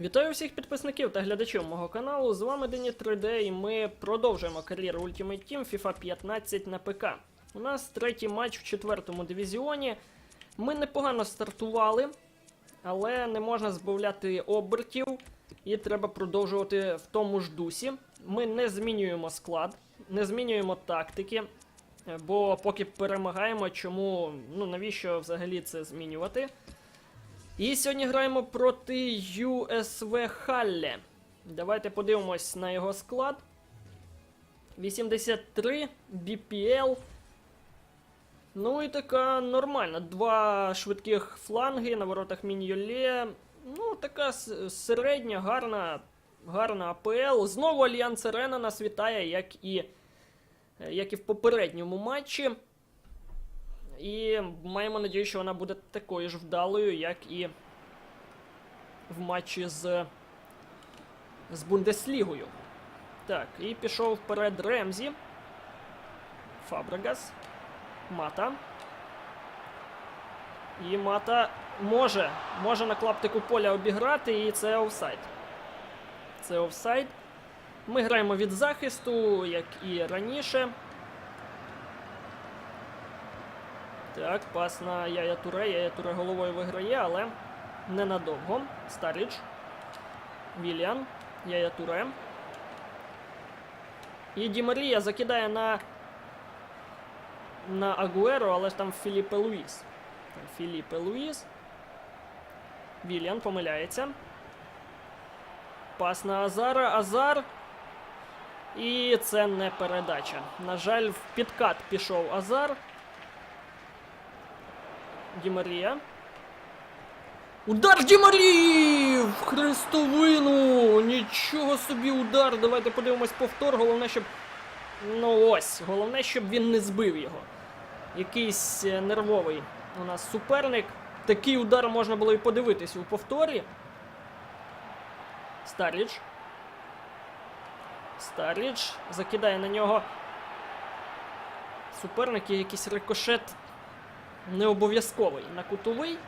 Вітаю всіх підписників та глядачів мого каналу. З вами Дені 3D і ми продовжуємо кар'єру Ultimate Team FIFA 15 на ПК. У нас третій матч в четвертому дивізіоні. Ми непогано стартували, але не можна збавляти обертів, і треба продовжувати в тому ж дусі. Ми не змінюємо склад, не змінюємо тактики, бо поки перемагаємо, чому ну навіщо взагалі це змінювати? І сьогодні граємо проти USV Халле. Давайте подивимось на його склад. 83 BPL. Ну і така нормальна. Два швидких фланги на воротах Міньоле. Ну, така середня, гарна, гарна АПЛ. Знову Альянс Арена нас вітає, як і, як і в попередньому матчі. І маємо надію, що вона буде такою ж вдалою, як і в матчі з, з Бундеслігою. Так, і пішов вперед Ремзі. Фабрегас. Мата. І Мата може, може на клаптику поля обіграти, і це офсайд. Це офсайд. Ми граємо від захисту, як і раніше. Так, пас на Яя Туре. Яя Туре головою виграє, але ненадовго. Старліч. Вільян. Яя Туре. І Ді Марія закидає на. На Агуеро, але ж там Філіппе Луїс. Там Філіппе Луїс. Вільян помиляється. Пас на Азара. Азар. І це не передача. На жаль, в підкат пішов Азар. Ді Марія. Удар Ді Марії! В хрестовину! Нічого собі удар. Давайте подивимось повтор. Головне, щоб. Ну ось, головне, щоб він не збив його. Якийсь е, нервовий у нас суперник. Такий удар можна було і подивитись у повторі. Старліч. Старліч закидає на нього. Суперник і якийсь рикошет не обов'язковий на кутовий.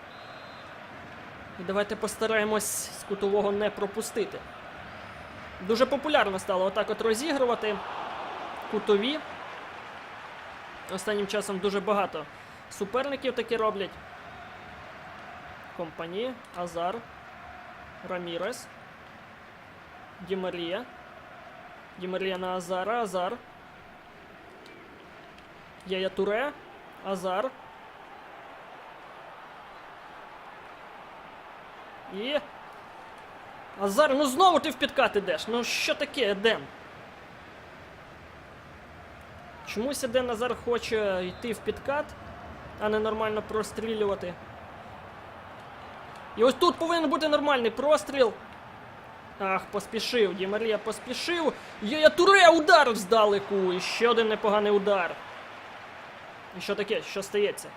І давайте постараємось з кутового не пропустити. Дуже популярно стало отак от розігрувати кутові. Останнім часом дуже багато суперників таке роблять. Компані, Азар, Рамірес, Дімарія. Дімарія на Азара, Азар. Яя Туре, Азар. І. Азар, ну знову ти в підкат ідеш. Ну що таке, Еден? Чомусь Еден Азар хоче йти в підкат, а не нормально прострілювати. І ось тут повинен бути нормальний простріл. Ах, поспішив. Ді поспішив. Є Туре удар здалеку. І ще один непоганий удар. І що таке? Що стається?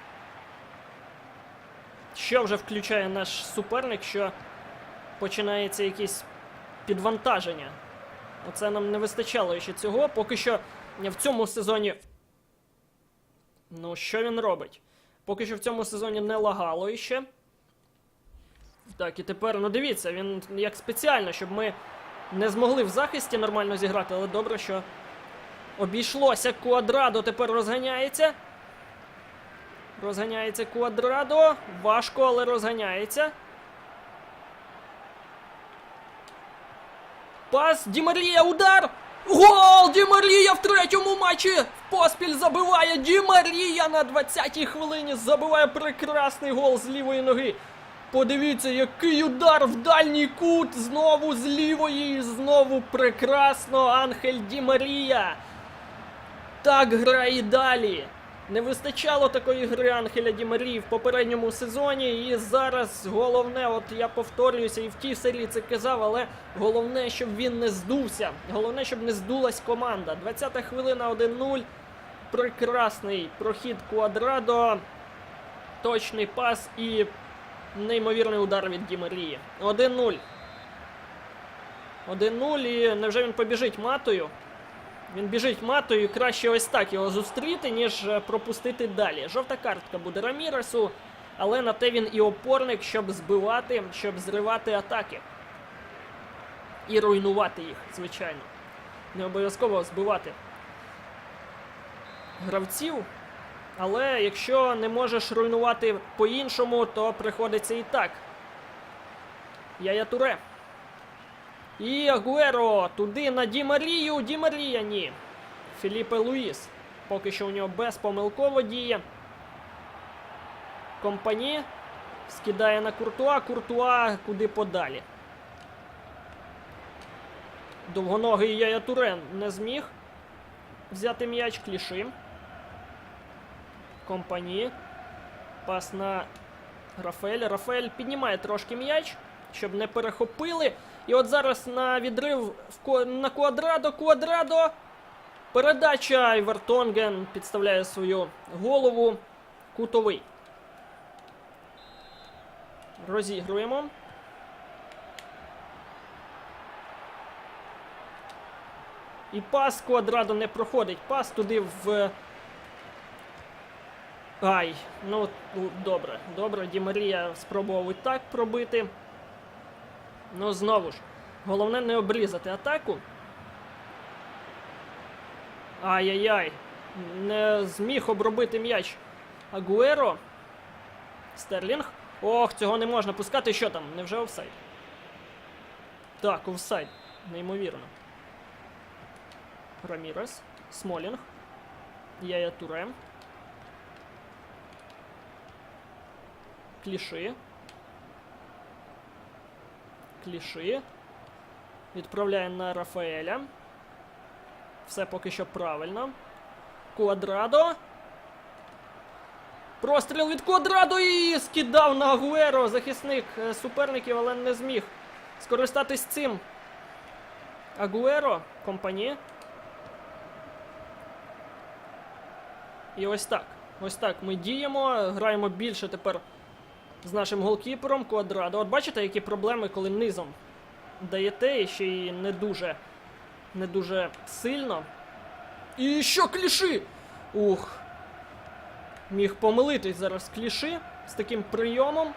Що вже включає наш суперник, що починається якесь підвантаження. Оце нам не вистачало ще цього. Поки що в цьому сезоні. Ну, що він робить? Поки що в цьому сезоні не лагало іще. Так, і тепер, ну дивіться, він як спеціально, щоб ми не змогли в захисті нормально зіграти, але добре, що обійшлося. Квадрадо тепер розганяється. Розганяється Квадрадо. Важко, але розганяється. Пас Ді Марія, удар! Гол! Ді Марія в третьому матчі поспіль забиває Ді Марія на 20-й хвилині. Забиває прекрасний гол з лівої ноги. Подивіться, який удар в дальній кут. Знову з лівої. і Знову прекрасно. Анхель Ді Марія. Так грає далі. Не вистачало такої гри Анхеля Ді Марії в попередньому сезоні. І зараз головне, от я повторююся, і в тій серії це казав, але головне, щоб він не здувся. Головне, щоб не здулась команда. 20-та хвилина 1-0. Прекрасний прохід Квадрадо. Точний пас і неймовірний удар від Ді Марії. 1-0. 1-0. І невже він побіжить матою? Він біжить матою, краще ось так його зустріти, ніж е, пропустити далі. Жовта картка буде Раміресу, але на те він і опорник, щоб збивати, щоб зривати атаки. і руйнувати їх, звичайно. Не обов'язково збивати гравців. Але якщо не можеш руйнувати по-іншому, то приходиться і так. Яя Туре. І Агуеро туди на Ді Марію. Ді Марія ні. Філіпе Луїс. Поки що у нього безпомилково діє. Компані скидає на Куртуа. Куртуа куди подалі. Довгоногий Яя Туре не зміг взяти м'яч кліши. Компані. Пас на Рафаель. Рафаель піднімає трошки м'яч, щоб не перехопили. І от зараз на відрив на Квадрадо. Квадрадо. Передача Івертонген підставляє свою голову. Кутовий. Розігруємо. І пас Квадрадо не проходить. Пас туди в. Ай, ну, добре, добре, Ді Марія спробував і так пробити. Ну, знову ж, головне не обрізати атаку. Ай-яй-яй. Не зміг обробити м'яч Агуеро. Стерлінг. Ох, цього не можна пускати. Що там? Невже офсайд? Так, офсайд. Неймовірно. Рамірес. Смолінг. Яя Туре. Кліши. Кліши. Відправляє на Рафаеля. Все поки що правильно. Квадрадо. Простріл від Квадрадо і скидав на Агуеро захисник е, суперників, але не зміг скористатись цим. Агуеро, компані. І ось так. Ось так ми діємо. Граємо більше тепер з нашим голкіпером Квадрадо. От бачите, які проблеми, коли низом даєте і ще й не дуже, не дуже сильно. І що кліши? Ух. Міг помилитись зараз кліши з таким прийомом.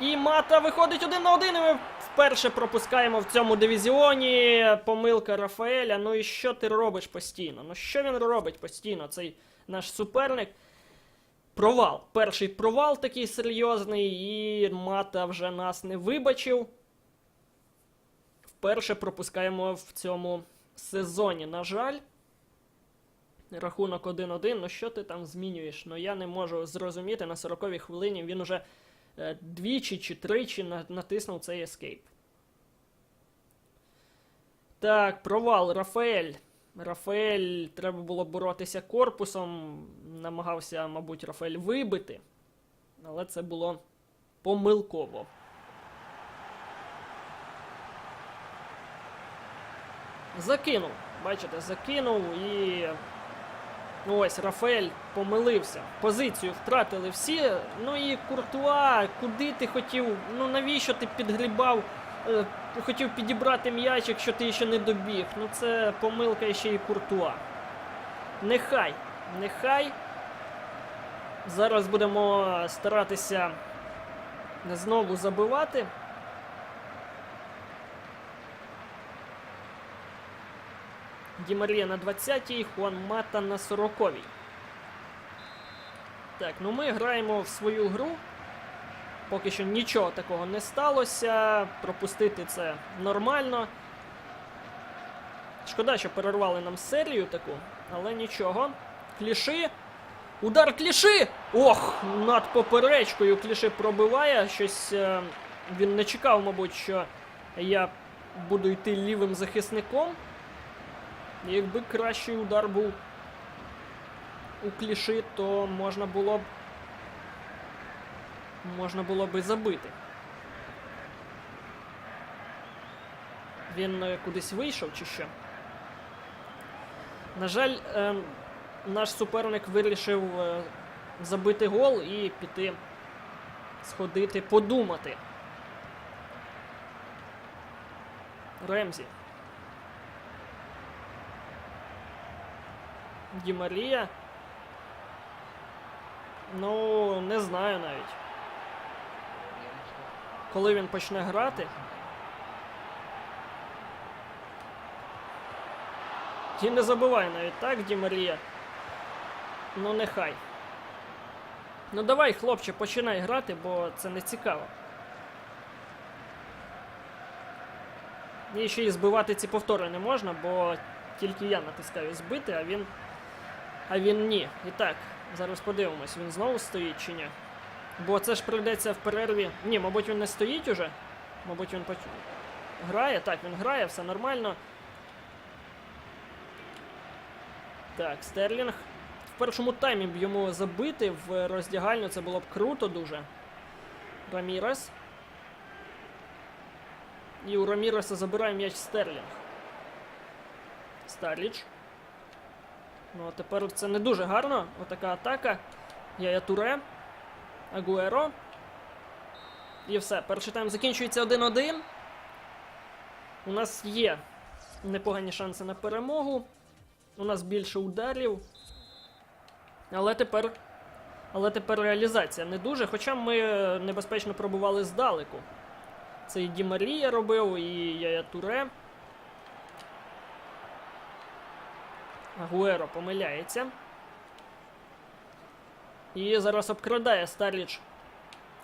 І мата виходить один на один. І ми вперше пропускаємо в цьому дивізіоні. Помилка Рафаеля. Ну і що ти робиш постійно? Ну що він робить постійно? Цей наш суперник. Провал. Перший провал такий серйозний, і мата вже нас не вибачив. Вперше пропускаємо в цьому сезоні. На жаль. Рахунок 1-1. Ну що ти там змінюєш? Ну я не можу зрозуміти на 40-й хвилині. Він уже е, двічі чи тричі натиснув цей ескейп. Так, провал. Рафаель. Рафаель треба було боротися корпусом. Намагався, мабуть, Рафаель вибити. Але це було помилково. Закинув. Бачите, закинув і. Ось Рафаель помилився. Позицію втратили всі. Ну і Куртуа, куди ти хотів? Ну навіщо ти підгрібав? Е, хотів підібрати м'яч, якщо ти ще не добіг. Ну це помилка ще і Куртуа. Нехай, нехай. Зараз будемо старатися знову забивати. Ді Марія на 20-й, Хуан Мата на 40-й. Так, ну ми граємо в свою гру. Поки що нічого такого не сталося. Пропустити це нормально. Шкода, що перервали нам серію таку, але нічого. Кліши. Удар кліши! Ох, над поперечкою кліши пробиває. Щось е, він не чекав, мабуть, що я буду йти лівим захисником. Якби кращий удар був у кліши, то можна було б. Можна було би забити. Він е, кудись вийшов чи що? На жаль, е, наш суперник вирішив е, забити гол і піти сходити, подумати. Ремзі. Ді Марія. Ну, не знаю навіть коли він почне грати. І не забувай навіть так, Ді Марія. Ну, нехай. Ну давай, хлопче, починай грати, бо це не цікаво. І ще й збивати ці повтори не можна, бо тільки я натискаю збити, а він. А він ні. І так, зараз подивимось, він знову стоїть чи ні. Бо це ж прийдеться в перерві. Ні, мабуть, він не стоїть уже. Мабуть, він поч... грає. Так, він грає, все нормально. Так, Стерлінг. В першому таймі б йому забити в роздягальню, це було б круто дуже. Рамірес. І у Раміреса забирає м'яч Стерлінг. Старліч. Ну, а тепер це не дуже гарно. Отака атака. Яя Туре. Агуеро. І все. Перший тайм закінчується 1-1. У нас є непогані шанси на перемогу. У нас більше ударів. Але тепер. Але тепер реалізація не дуже. Хоча ми небезпечно пробували здалеку. Це і Ді Марія робив, і Яя Туре. Агуеро помиляється. І зараз обкрадає Старліч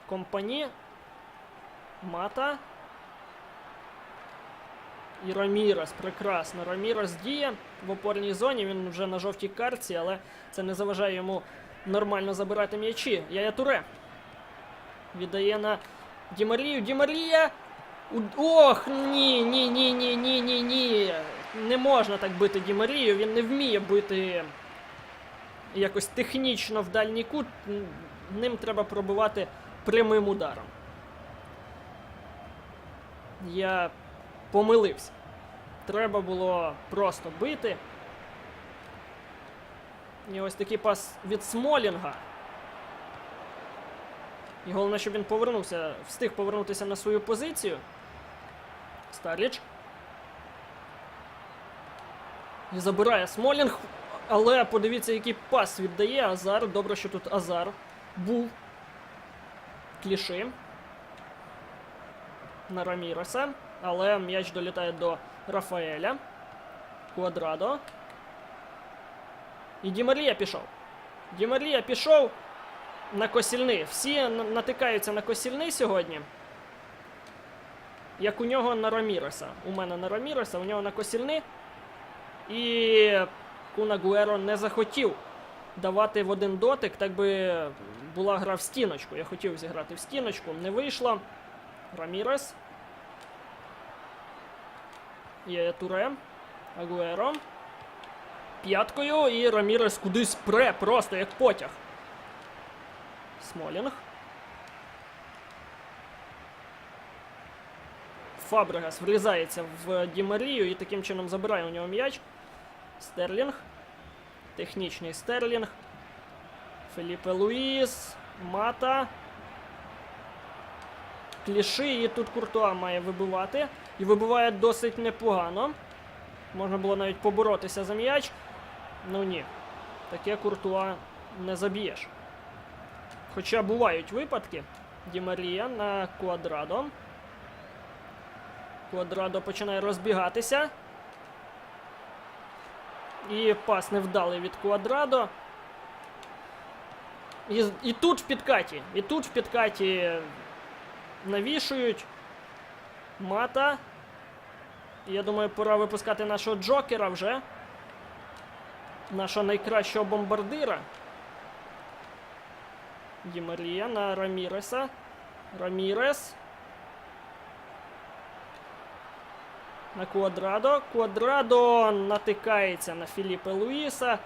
компані. Мата. І Рамірес. Прекрасно. Рамірес діє в опорній зоні. Він вже на жовтій картці, але це не заважає йому нормально забирати м'ячі. Яя Туре. Віддає на Дімарію. Дімарія. Ох, ні, ні, ні, ні, ні, ні, ні. Не можна так бити Дімарію. Він не вміє бити якось технічно в дальній кут. Ним треба пробивати прямим ударом. Я помилився. Треба було просто бити. І ось такий пас від Смолінга. І головне, щоб він повернувся, встиг повернутися на свою позицію. Старліч. І забирає Смолінг. Але подивіться, який пас віддає Азар. Добре, що тут Азар був. Кліши. На Раміреса. Але м'яч долітає до Рафаеля. Квадрадо. І Ді Марія пішов. Ді Марія пішов на косільни. Всі натикаються на косільни сьогодні. Як у нього на Раміреса. У мене на Раміреса, у нього на косільни. І Куна Гуеро не захотів давати в один дотик, так би була гра в стіночку. Я хотів зіграти в стіночку, не вийшло. Рамірес. Є Туре. Агуеро. П'яткою і Рамірес кудись пре, просто як потяг. Смолінг. Фабрегас врізається в Дімарію і таким чином забирає у нього м'яч. Стерлінг. Технічний Стерлінг. Феліпе Луїс. Мата. Кліши, і тут Куртуа має вибивати. І вибиває досить непогано. Можна було навіть поборотися за м'яч. Ну ні. Таке Куртуа не заб'єш. Хоча бувають випадки. Ді Марія на Квадрадо. Квадрадо починає розбігатися. І пас невдалий від Квадрадо. І, і тут в підкаті. І тут в підкаті навішують. Мата. Я думаю, пора випускати нашого Джокера вже. Нашого найкращого бомбардира. Ді Марія на Раміреса. Рамірес. На Квадрадо. Квадрадо натикається на Філіпе Луїса.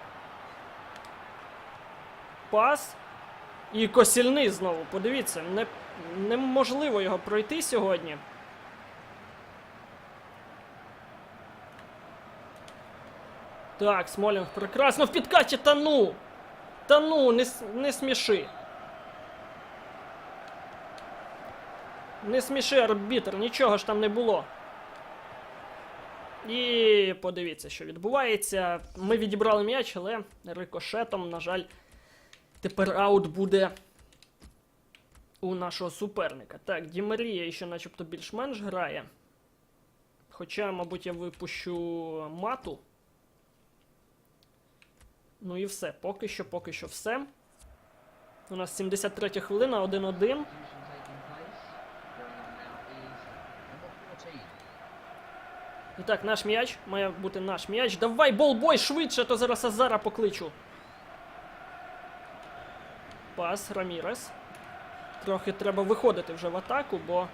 Пас. І косільний знову. Подивіться, не, неможливо його пройти сьогодні. Так, Смолінг прекрасно в підкаті, та ну! Та ну, не, не сміши. Не сміши, арбітр, нічого ж там не було. І подивіться, що відбувається. Ми відібрали м'яч, але рикошетом, на жаль, тепер аут буде у нашого суперника. Так, Ді Марія ще начебто більш-менш грає. Хоча, мабуть, я випущу мату. Ну і все. Поки що, поки що все. У нас 73 хвилина, 1-1. І так, наш м'яч. Має бути наш м'яч. Давай, болбой, швидше, то зараз Азара покличу. Пас, Рамірес. Трохи треба виходити вже в атаку, бо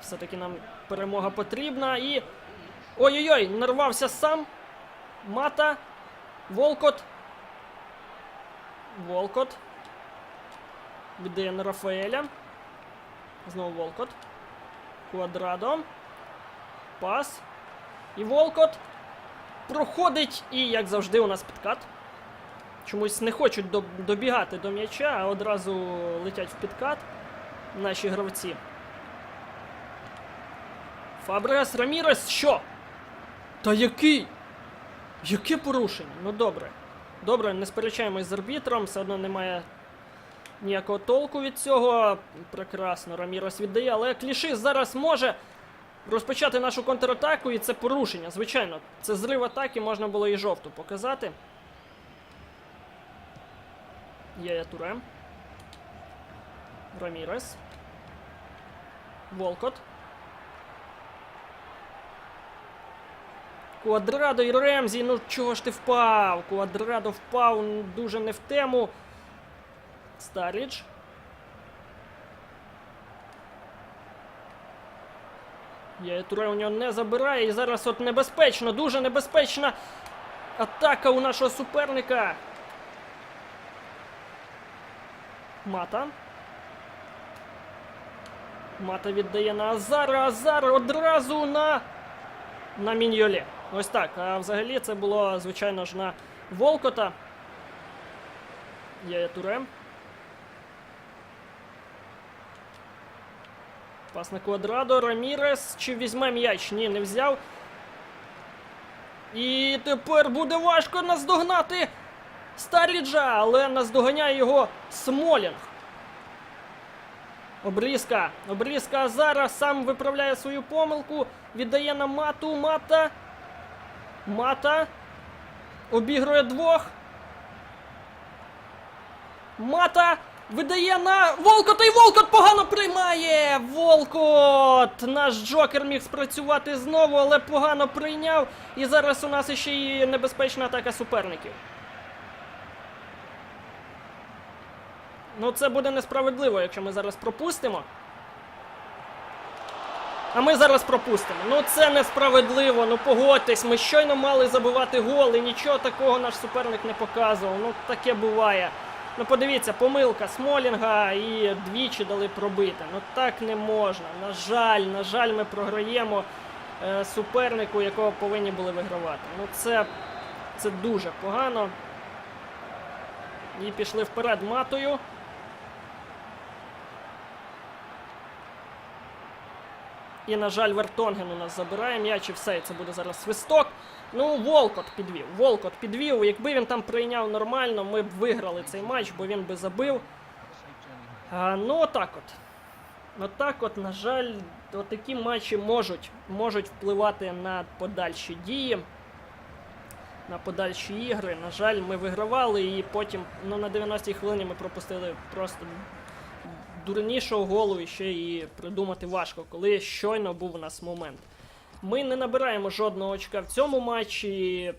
все-таки нам перемога потрібна. І. Ой-ой-ой, нарвався сам. Мата. Волкот. Волкот. На Рафаеля. Знову Волкот. Квадрадо. Пас. І Волкот. Проходить. І, як завжди, у нас підкат. Чомусь не хочуть доб- добігати до м'яча, а одразу летять в підкат наші гравці. Фабрес Рамірес, що? Та який? Яке порушення? Ну добре. Добре, не сперечаємось з арбітром, все одно немає ніякого толку від цього. Прекрасно, Рамірес віддає, але Кліши зараз може розпочати нашу контратаку, і це порушення. Звичайно, це зрив атаки, можна було і жовту показати. Є Туре. Рамірес. Волкот. Квадрадо і Ремзі, ну чого ж ти впав? Квадрадо впав дуже не в тему. Старідж. Я у нього не забирає. І зараз от небезпечно, дуже небезпечна атака у нашого суперника. Мата. Мата віддає на Азара. Азар одразу на. На Міньйолі. Ось так. А взагалі це було, звичайно ж, на Волкота. Є Туре. Пас на квадрадо. Рамірес. Чи візьме м'яч? Ні, не взяв. І тепер буде важко наздогнати Старліджа, але наздоганяє його Смолінг. Обрізка. Обрізка зараз сам виправляє свою помилку. Віддає на мату. Мата. Мата. Обігрує двох. Мата. Видає на Волкота і Волкот погано приймає! Волкот! Наш Джокер міг спрацювати знову, але погано прийняв. І зараз у нас ще й небезпечна атака суперників. Ну, це буде несправедливо, якщо ми зараз пропустимо. А ми зараз пропустимо. Ну це несправедливо, ну погодьтесь, ми щойно мали забивати гол, і нічого такого наш суперник не показував. Ну таке буває. Ну подивіться, помилка Смолінга і двічі дали пробити. Ну так не можна. На жаль, на жаль, ми програємо е, супернику, якого повинні були вигравати. Ну це, це дуже погано. І пішли вперед матою. І, на жаль, Вертонген у нас забирає м'яч і все, і це буде зараз свисток. Ну, Волкот підвів. Волкот підвів. Якби він там прийняв нормально, ми б виграли цей матч, бо він би забив. А, ну, отак от. Отак от, на жаль, такі матчі можуть, можуть впливати на подальші дії, на подальші ігри. На жаль, ми вигравали і потім ну, на 90-й хвилині ми пропустили просто дурнішого голу ще і придумати важко, коли щойно був у нас момент. Ми не набираємо жодного очка в цьому матчі.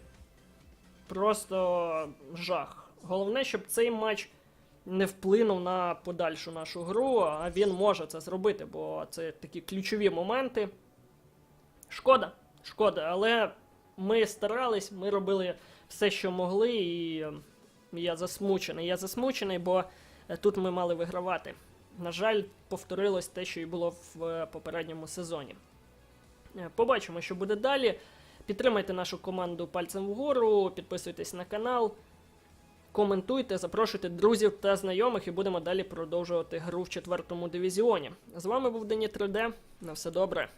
Просто жах. Головне, щоб цей матч не вплинув на подальшу нашу гру, а він може це зробити, бо це такі ключові моменти. Шкода, шкода, але ми старались, ми робили все, що могли, і я засмучений. Я засмучений, бо тут ми мали вигравати. На жаль, повторилось те, що і було в е, попередньому сезоні. Е, Побачимо, що буде далі. Підтримайте нашу команду пальцем вгору, підписуйтесь на канал, коментуйте, запрошуйте друзів та знайомих і будемо далі продовжувати гру в четвертому дивізіоні. З вами був Дені 3D. На все добре.